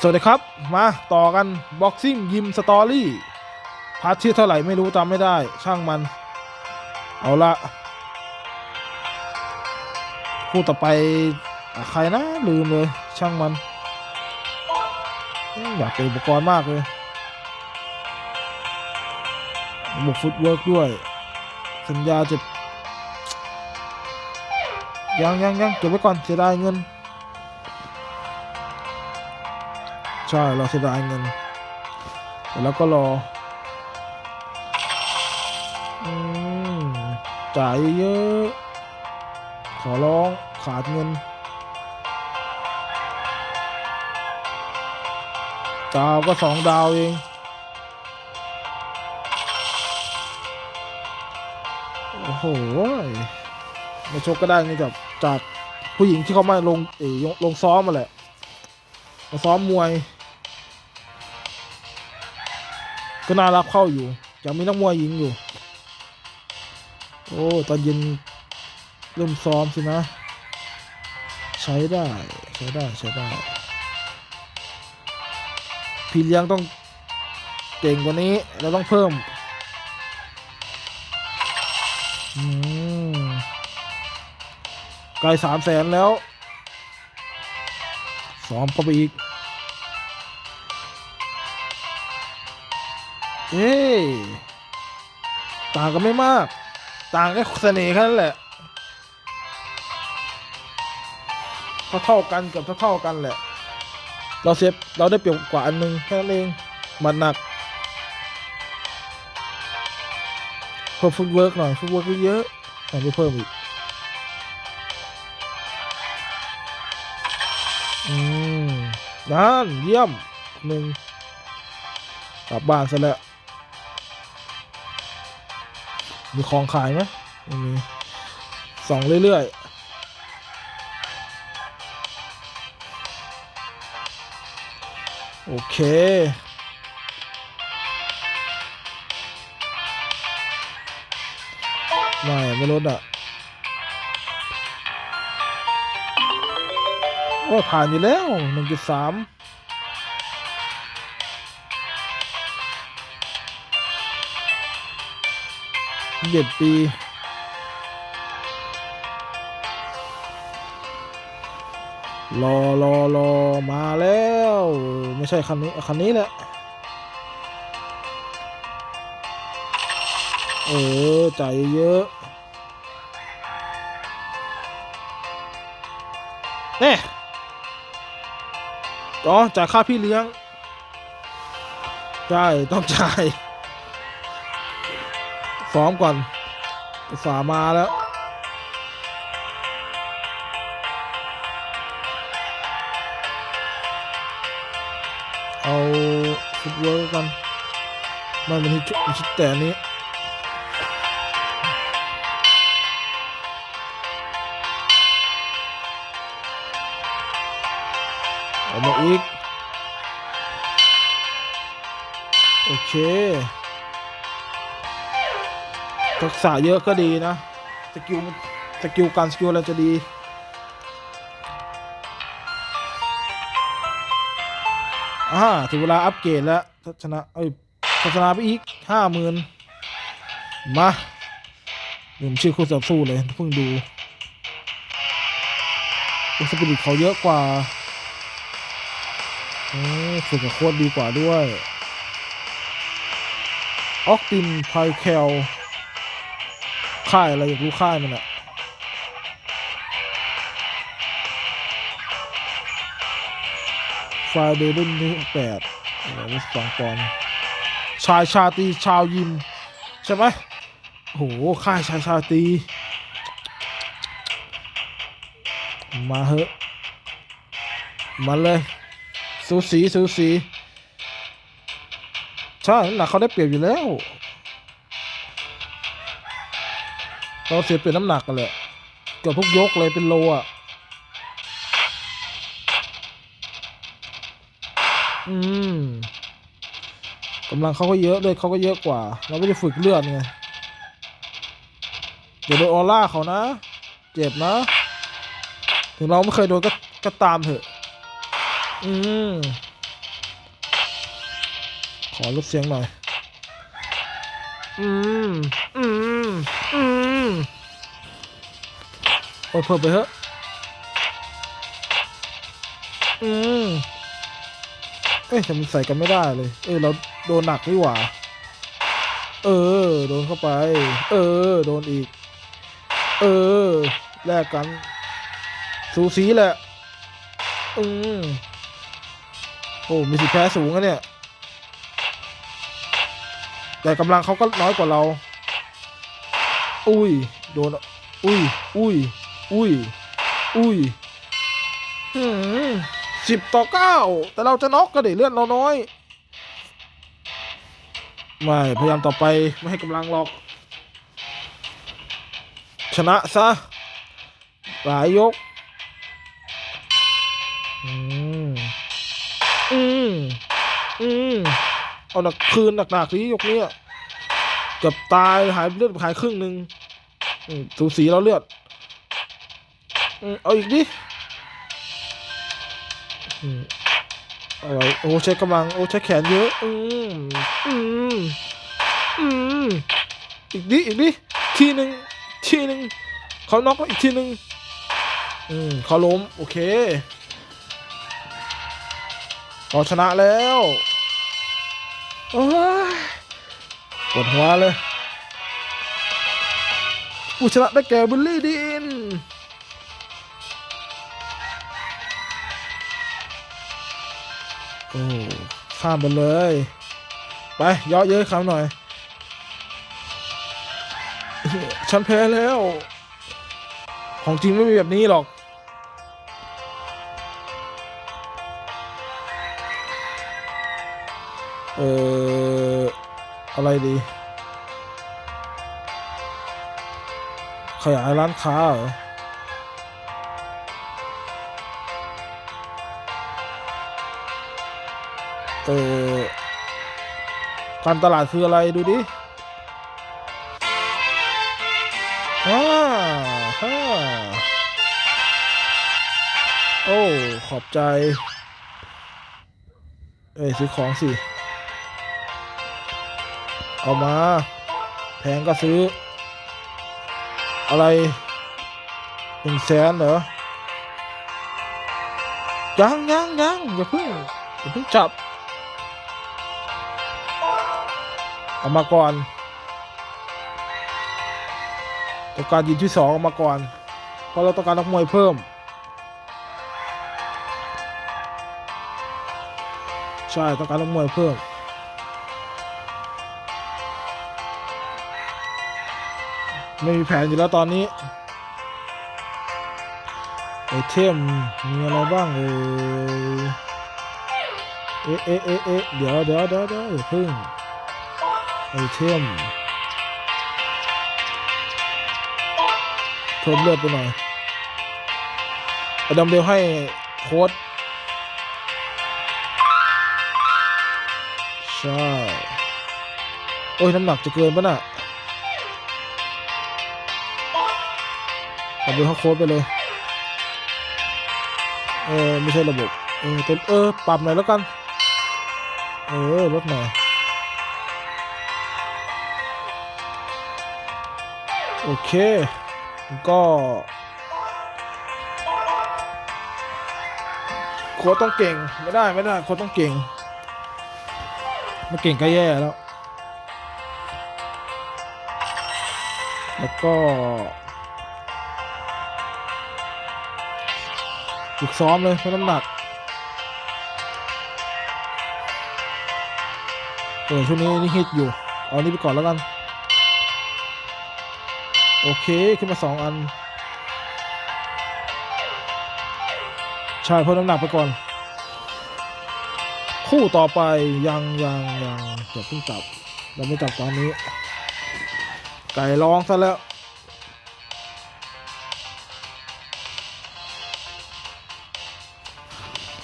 สวัสดีครับ มาต่อกันบ็อกซิ่งยิมสตอรี่พาร์ทที่เท่าไหร่ไม่รู้จำไม่ได้ ช่างมัน เอาละคู่ต่อไปอใครนะลืมเลย ช่างมัน อยากเป็นอุปกรณ์มากเลยหมกฟุตเวิร์กด้วย สัญญาจะยังยังยังเก็บไว้ก่อนเสียดายเงิน ใช่เราเสียดายเงินแต่แล้วก็รออืมจ่ายเยอะขอร้องขาดเงินดาวก็สองดาวเองโอ้โหมาชกก็ได้ไงจากจากผู้หญิงที่เขามาลงเอ๋ลงซ้อมมาแหละ มาซ้อมมวย ก็น่ารับเข้าอยู่ยังมีนักมวยหญิงอยู่ โอ้ตอนเย็นเริ่มซ้อมสินะ ใช้ได้ใช้ได้ใช้ได้ พี่เลี้ยงต้องเก่งกว่านี้เราต้องเพิ่มอืมไกลสามแสนแล้วซ้อมเข้าไปอีก เอ้ต่างกันไม่มาก ต่างแค่เสน่ห์แค่นั้นแหละเท่าเท่ากันเกับเท่าเท่ากันแหละ เราเซฟเราได้เปรียบกว่าอันหนึงแค่นั้นเองมันหนักเพิ่มฟุตเวิร์กหน่อยฟุตเวิร์กเยอะๆแต่ไม่เพิ่มอีกอืมนั่นเยี่ยมหนึ่งกลับบ้านซะแล้ว มีของขายไหมมีส่องเรื่อยๆ โอเค ไม่ ไม่ลดอะ โอ้ผ่านอยู่แล้วหนึ่งจุดสาม เจ็ดปี รอรอรอมาแล้ว ไม่ใช่คันนี้ คันนี้แหละ เออจ่ายเยอะเน่อ๋อจ่ายค่าพี่เลี้ยง ใช่ ต้องจ่าย ซ้อมก่อนสามาแล้วเอาฟุตเวิร์กกันไม่มันที่ชุดชุดแต่อันนี้เอามาอีก โอเค ทักษะเยอะก็ดีนะ สกิลสกิลการสกิลอะไรจะดี อ่าถึงเวลาอัปเกรดแล้วทัศนะเอ้ยทัศนาไปอีกห้าหมื่นมาลืมชื่อคู่ต่อสู้เลยเพิ่งดูอุสปิริตเขาเยอะกว่าโอ้ฝึกกับโคตรดีกว่าด้วย ออกตินไพแคล ค่ายอะไรอยากรู้ค่ายมันอะไฟเดรุ่นที่แปดโอ้โหสองปอนชายชาตีชาวยิม ใช่ไหมโอ้โหค่ายชายชาตีมาเหอะมาเลยสูสีสูสีใช่น้ำหนักเขาได้เปรียบอยู่แล้ว เราเสียเปรียบน้ำหนักกันแหละเกือบทุกยกเลยเป็นโลอะอืมกำลังเขาก็เยอะเลยเขาก็เยอะกว่า เราไม่ได้ฝึกเลือดไงเดี๋ยวโดนออร่าเขานะ เจ็บนะ ถึงเราไม่เคยโดนก็ก็ตามเถอะ อืมขอลดเสียงหน่อย อืม อืม อืมโอ้ยเพิ่มไปเถอะ อืม เอ้ยแต่มันใส่กันไม่ได้เลย เออเราโดนหนักนี่หว่า เออ โดนเข้าไป เออ โดนอีก เออ แลกกัน สูสีแหละ อืม โอ้ มีสิทธิ์แพ้สูงอะเนี่ย แต่กำลังเขาก็น้อยกว่าเรา อุ้ย โดน อุ้ย อุ้ย อุ้ย อุ้ยหืมสิบต่อเก้า แต่เราจะน็อกก็ได้เลื่อนเราน้อย ไม่ พยายามต่อไปไม่ให้กำลังหรอก ชนะซะ หลายยก อืม อืม อืม เอาหนักคืนหนักๆนี้ยกเนี้ยเกือบตายหายเลือดหายครึ่งหนึ่งสูสีเราเลือดเอาอีกดิอืมเอาไว้โอ้ใช้กำลังโอ้ใช้แขนเยอะ อืมอืมอืมอีกดิอีกดิทีหนึ่งทีหนึ่งเขาน็อกแล้วอีกทีหนึ่งอืมเขาล้ม โอเคเราชนะแล้ว โอ้ยปวดหัวเลยผู้ชนะได้แก่บุลลี่ดินโอ้ข้ามไปเลย ไปย่อเย้ยคำหน่อย ฉันแพ้แล้ว ของจริงไม่มีแบบนี้หรอก อะไรดี ขยายร้านค้าเหรอเออการตลาดคืออะไรดูดิอ่าฮ่าโอ้ ขอบใจ เอ้ยซื้อของสิ เอามา แพงก็ซื้อ อะไรหนึ่งแสนเหรอ ยังยังยังอย่าเพิ่งอย่าเพิ่งจับ เอามาก่อนต้องการยินที่สองเอามาก่อน เพราะเราต้องการนักมวยเพิ่มใช่ต้องการนักมวยเพิ่ม ไม่มีแผนอยู่แล้วตอนนี้ไอเทมมีอะไรบ้างเออเอ๊ะเอ๊ะเอ๊ะเอ๊ะเดี๋ยวเดี๋ยวเดี๋ยวเดี๋ยวอย่าพึ่งไอเทมเพิ่มเลือดไปหน่อยอดัมเบลให้โค้ดใช่ โอ้ยน้ำหนักจะเกินปะน่ะ เอาไปเข้าโค้ดไปเลย เออ ไม่ใช่ระบบ เออเต็มเออ ปรับหน่อยแล้วกัน เออ ลดหน่อย โอเค ก็โค้ดต้องเก่ง ไม่ได้ไม่ได้โค้ดต้องเก่งไม่เก่งก็แย่แล้ว แล้วก็ ฝึกซ้อมเลยเพื่อน้ำหนักเออช่วงนี้นี่ฮิตอยู่ เอานี่ไปก่อนแล้วกัน โอเค ขึ้นมาสองอัน ใช่เพิ่มน้ำหนักไปก่อน คู่ต่อไปยังยังยังอย่าเพิ่งจับเราไม่จับตอนนี้ ไก่ร้องซะแล้ว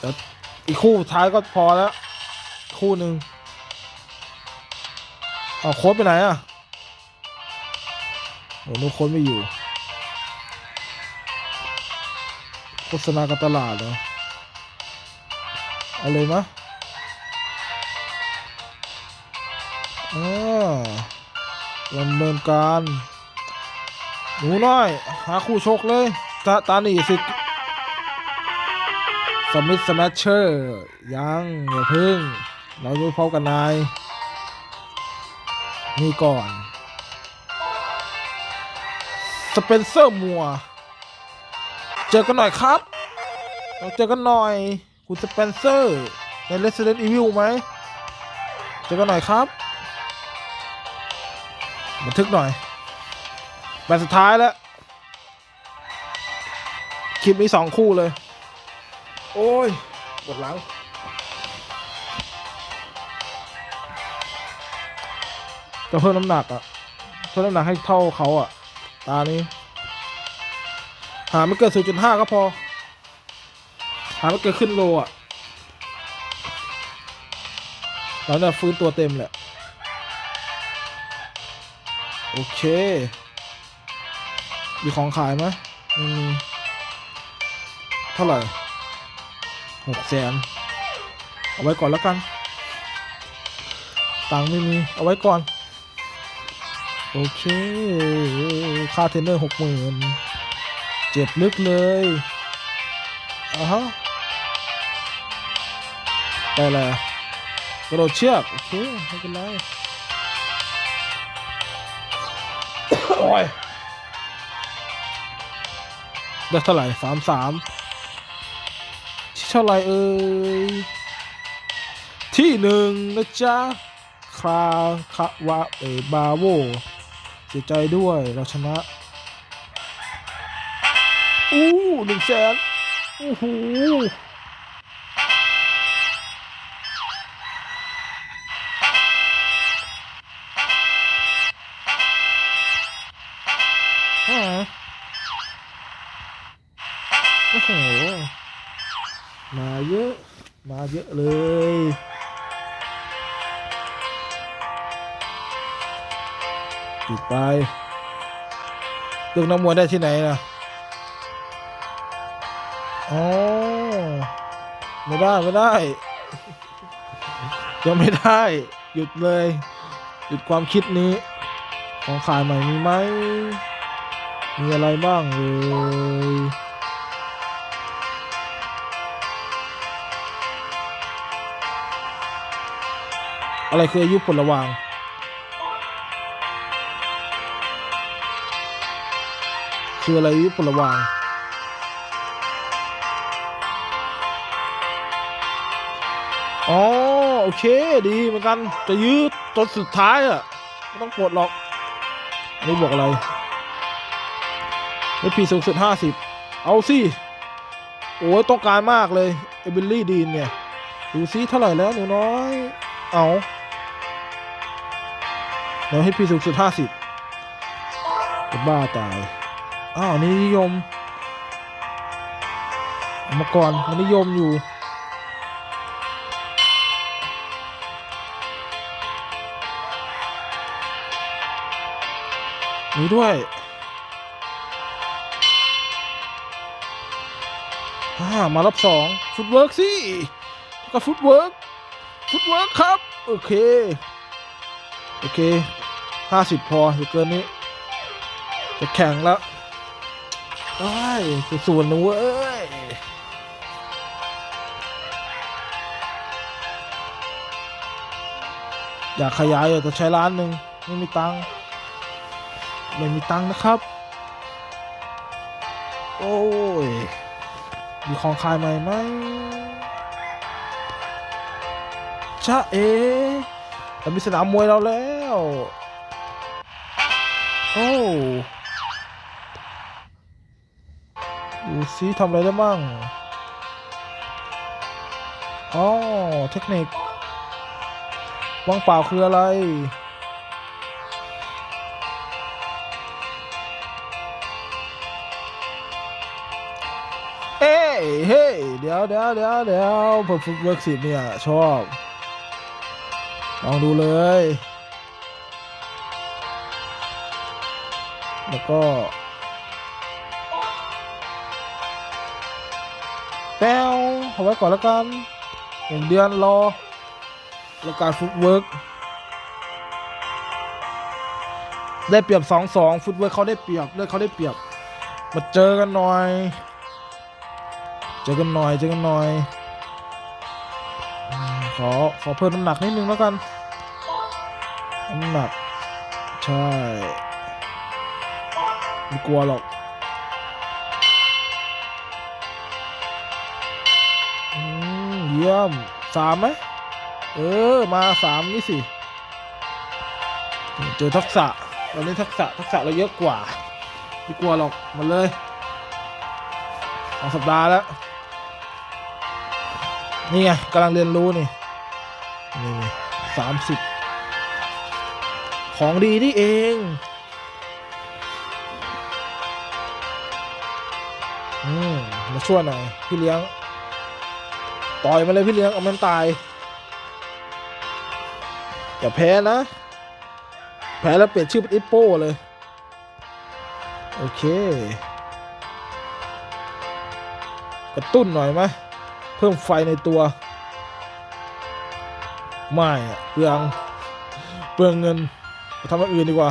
แล้วอีกคู่สุดท้ายก็พอแล้ว คู่หนึ่งเอาโค้ดไปไหนอะโอ้โหโค้ดไม่อยู่ โฆษณากตลาดเหรอเอาเลยมะอ่าดำเนินการหนูน้อย หาคู่ชกเลยตาตาหนีสิ สมิธสมัชเชอร์ยังอย่าพึ่ง เราจะพบกันนาย นี่ก่อน สเปนเซอร์มัว เจอกันหน่อยครับ เราเจอกันหน่อย คุณสเปนเซอร์ ใน Resident Evil ไหม เจอกันหน่อยครับ บันทึกหน่อยแมตช์สุดท้ายแล้ว คลิปนี้สองคู่เลย โอ้ยปวดหลัง จะเพิ่มน้ำหนักอะเพิ่มน้ำหนักให้เท่าเขาอะตานี้หาไม่เกิน0.5 ก็พอ หาไม่เกินขึ้นโลอะแล้วเนี่ยฟื้นตัวเต็มแหละ โอเค มีของขายไหมไม่มีเท่าไหร่ หกแสนเอาไว้ก่อนแล้วกัน ตังไม่มี เอาไว้ก่อน โอเค ค่าเทนเนอร์หกหมื่นเจ็บลึกเลยอ่าฮะไปแล้วกระโดดเชือก โอเคไม่เป็นไรโอ้ยได้เท่าไหร่สามสาม เท่าไหร่เอ่ยที่หนึ่งนะจ๊ะคราคาวะเอบาโวเสียใจด้วยเราชนะอู้หนึ่งแสนโอ้โหอ่าโอ้โห มาเยอะ มาเยอะเลยปิดไปเลือกนักมวยได้ที่ไหนนะอ๋อไม่ได้ไม่ได้ ยังไม่ได้ หยุดเลย หยุดความคิดนี้ ของขายใหม่มีไหมมีอะไรบ้างเลย อะไรคืออายุผลว่างคืออะไรอายุผลว่างอ๋อโอเคดีเหมือนกันจะยืดจนสุดท้ายอะไม่ต้องปลดหรอกนี่บอกอะไรไม่พีสูงสุดห้าสิบเอาสิ โอ้ยต้องการมากเลย เอเบลลี่ดีนเนี่ย ดูซิเท่าไหร่แล้วหนูน้อย เอา เดี๋ยวให้พี่สูงสุดห้าสิบจะบ้าตาย อ้าวนี่นิยมอมาก่อนมันนิยมอยู่นี้ด้วยอ่ามารับสองฟุตเวิร์กสิก็ฟุตเวิร์กฟุตเวิร์กครับ โอเค โอเค ห้าสิบพออย่เกินนี้ จะแข่งแล้วได้จะส่วนนะเว้ยอยากขยายอยู่แต่ใช้ร้านหนึ่งไม่มีตังค์ไม่มีตังค์นะครับ โอ้ย มีของขายใหม่ไหมจ้าเอเรามีสนามมวยเราแล้ว โอ้ดูซิทำอะไรได้บ้างอ๋อเทคนิคว่างเปล่าคืออะไร เอ้เฮ้เดี๋ยวเดี๋ยวเดี๋ยวเดี๋ยวผมฝึกเวิร์กสิเนี่ย ชอบ ลองดูเลย แล้วก็แป้วเอาไว้ก่อนแล้วกันหนึ่งเดือนรอแล้วการฟุตเวิร์กได้เปรียบสองสองฟุตเวิร์กเขาได้เปรียบเลือดเขาได้เปรียบ มาเจอกันหน่อย เจอกันหน่อยเจอกันหน่อย ขอขอเพิ่มน้ำหนักนิดนึงแล้วกันน้ำหนักใช่ ไม่กลัวหรอกอืมเยี่ยมสามไหมเออ มาสามนี่สิ เจอทักษะ เราเล่นทักษะ ทักษะเราเยอะกว่า ไม่กลัวหรอก มาเลยสองสัปดาห์แล้ว นี่ไงกำลังเรียนรู้นี่ นี่สามสิบของดีนี่เอง มาช่วยหน่อยพี่เลี้ยง ต่อยมาเลยพี่เลี้ยงเอามันตาย อย่าแพ้นะ แพ้แล้วเปลี่ยนชื่อเป็นอิปโป้เลย โอเค กระตุ้นหน่อยไหมเพิ่มไฟในตัว ไม่เปลืองเปลืองเงินทำอย่างอื่นดีกว่า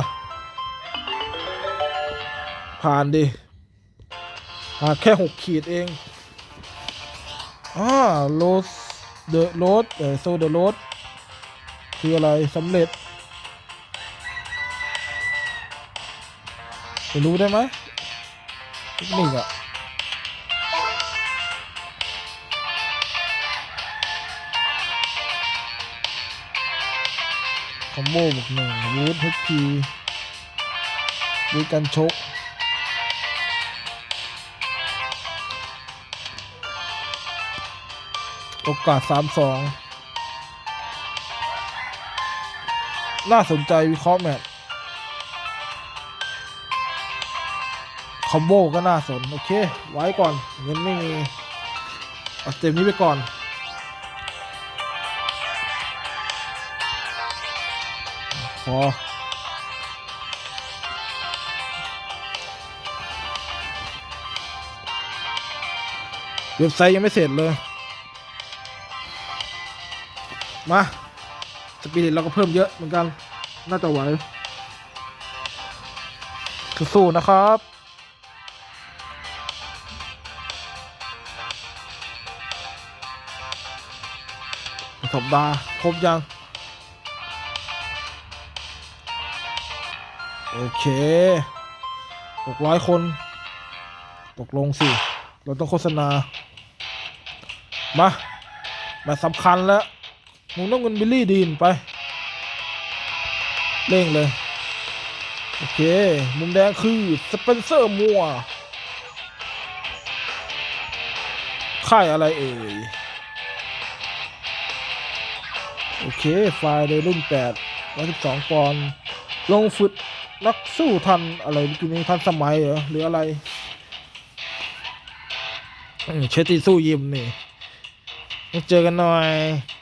ผ่านดิ แค่หกขีดเองอ่าโรสเดอะโรสเออโซเดอะโรสคืออะไรสำเร็จจะรู้ได้ไหมเทคนิคอะคอมโบบวกหนึ่งวูดเฮพีวูดกันชก โอกาสสามสองน่าสนใจวิเคราะห์แมตช์คอมโบก็น่าสน โอเค ไว้ก่อน เงินไม่มีเอาเต็มนี้ไปก่อน พอเว็บไซต์ยังไม่เสร็จเลย มาสปีดเราก็เพิ่มเยอะเหมือนกัน น่าจะไหวสู้ๆนะครับ สัปดาห์ครบยัง โอเคหกร้อยคน ตกลงสิ เราต้องโฆษณา มา มาสำคัญแล้ว มึงต้องเงินบิลลี่ดีนไป เร่งเลย โอเค มุมแดงคือสเปนเซอร์มัวค่ายอะไรเอ่ย โอเค ไฟล์ในรุ่น8 112ปอนด์ลงฝึกนักสู้ทันอะไรกี้นี้ทันสมัยเหรอหรืออะไรเชติสู้ยิมนี่มาเจอกันหน่อย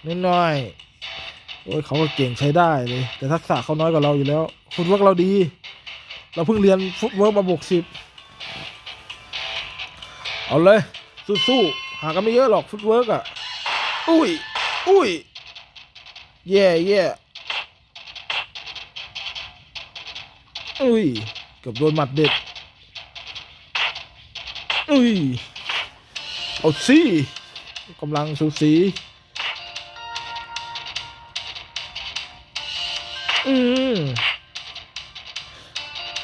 นิดหน่อย โอ้ยเขาก็เก่งใช้ได้เลย แต่ทักษะเขาน้อยกว่าเราอยู่แล้ว ฟุตเวิร์กเราดี เราเพิ่งเรียนฟุตเวิร์กมาบวกสิบเอาเลย สู้ๆหากันไม่เยอะหรอกฟุตเวิร์กอะ อุ้ย อุ้ยเย่เย่อุ้ยเกือบโดนหมัดเด็ด อุ้ย เอาสิกำลังสูสี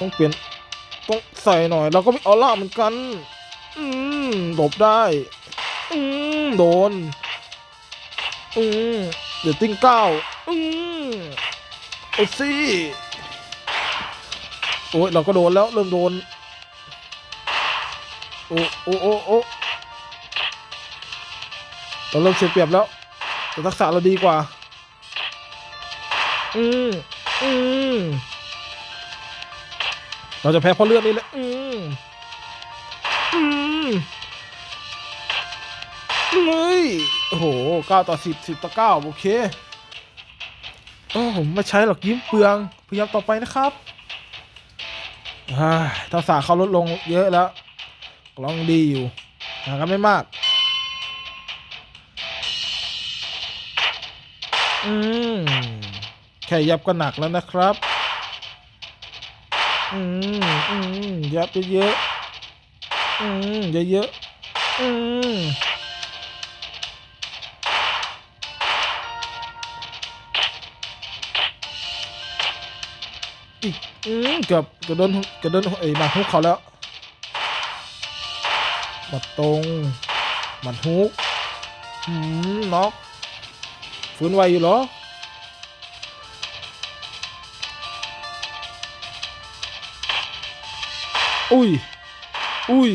ต้องเปลี่ยนต้องใส่หน่อยเราก็มีออร่าเหมือนกัน อืมหลบได้ อืมโดน อืมเดี๋ยวติ้งเก้าอืมเอาสิโอ้ยเราก็โดนแล้วเริ่มโดน โอ้โอ้โอ้โอ้เราเริ่มเสียเปรียบแล้วแต่ทักษะเราดีกว่า อืมอืม เราจะแพ้เพราะเลือดนี่แหละอืมอืมเฮ้ยโอ้โหเก้าต่อสิบสิบต่อเก้าโอเคโอ้ผมไม่ใช้หรอกยิ้มเปลืองพยายามต่อไปนะครับอ่าทักษะเขาลดลงเยอะแล้วลองดีอยู่ห่างกันไม่มาก อืม แค่ยับก็หนักแล้วนะครับ อืมอืมยับเยอะๆอืมเยอะๆอืมอีกอืมเกือบกือบโดนกือบโดนไอ้หมัดฮุกเขาแล้วหมัดตรงหมัดฮุกอืมน็อกฟื้นไวอยู่เหรอ อุ้ย อุ้ย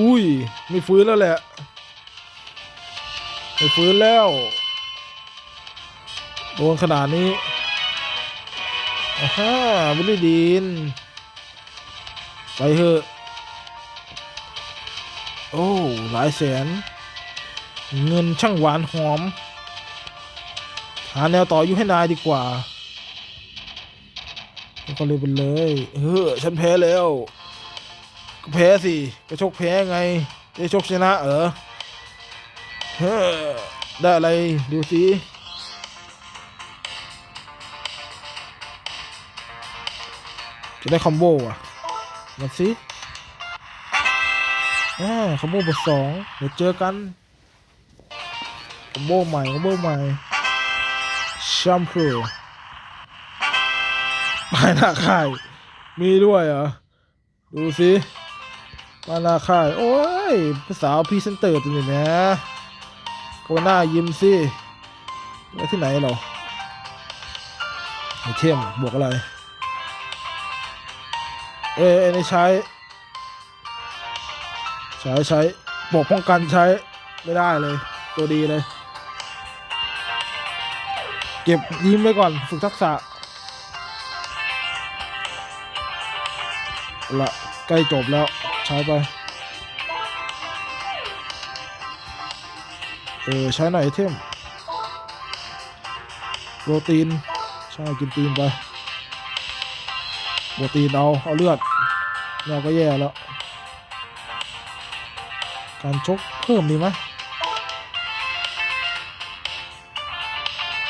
อุ้ย ไม่ฟื้นแล้วแหละ ไม่ฟื้นแล้ว โดนขนาดนี้อ่าฮะวิลลี่ดีนไปเถอะ โอ้ หลายแสน เงินช่างหวานหอม หาแนวต่ออยู่ให้นายดีกว่า ก็เลยไปเลยเฮ้อฉันแพ้แล้วก็แพ้สิก็ชกแพ้ไงได้ชกชนะเออเฮ้อได้อะไรดูสิจะได้คอมโบอะมาสิอ่าคอมโบบทสองเดี๋ยวเจอกันคอมโบใหม่คอมโบใหม่แชมพู ปลายหน้าค่าย มีด้วยเหรอ ดูสิมาหน้าค่าย โอ้ยภาวพรีเซนเตอร์ตัวนี้นะก็หน้ายิ้มสิไว้ที่ไหนเราไอเทมบวกอะไร เอ้ยอันใช้ ใช้ใช้บวกป้องกันใช้ไม่ได้เลย ตัวดีเลย เก็บยิ้มไว้ก่อนฝึกทักษะ ละใกล้จบแล้วใช้ไป เออ ใช้หน่อยเทมโปรตีน ใช่กินตีนไปโปรตีนเอา เอาเลือดเราก็แย่แล้ว การชกเพิ่มดีไหม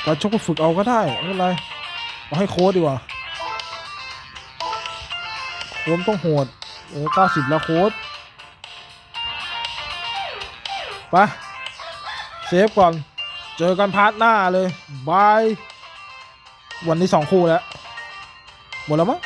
การชกก็ฝึกเอาก็ได้ไม่เป็นไรเอาให้โค้ดดีกว่า ค้มต้องโหดเออเก้าสิบแล้วโค้ดไปเซฟก่อน เจอกันพาร์ทหน้าเลย บาย วันนี้สองคู่แล้ว หมดแล้วมั้ง